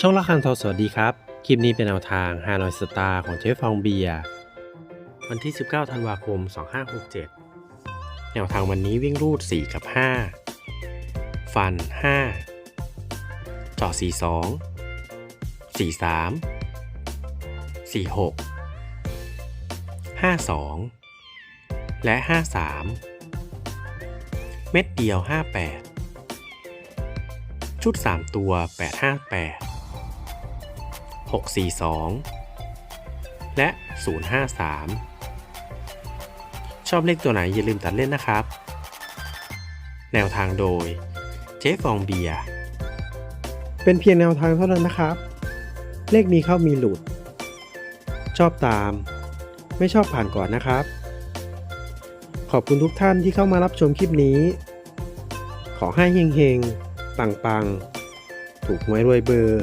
ช่องละคังทอสวัสดีครับ คลิปนี้เป็นแนวทางฮานอยสตาร์ของเจ๊ฟองเบียร์วันที่ 19 ธันวาคม 2567 แนวทางวันนี้วิ่งรูด 4 กับ 5 ฟัน 5จ่อ42 43 46 52 และ 53 เม็ดเดียว 58 ชุด 3 ตัว 858 642 และ 053 ชอบเลขตัวไหนอย่าลืมตัดเล่นนะครับ แนวทางโดย เจ๊ฟองเบีย เป็นเพียงแนวทางเท่านั้นนะครับ เลขมีเข้ามีหลุด ชอบตาม ไม่ชอบผ่านก่อนนะครับ ขอบคุณทุกท่านที่เข้ามารับชมคลิปนี้ ขอให้เฮงๆ ปังๆ ถูกหวยรวยเบอร์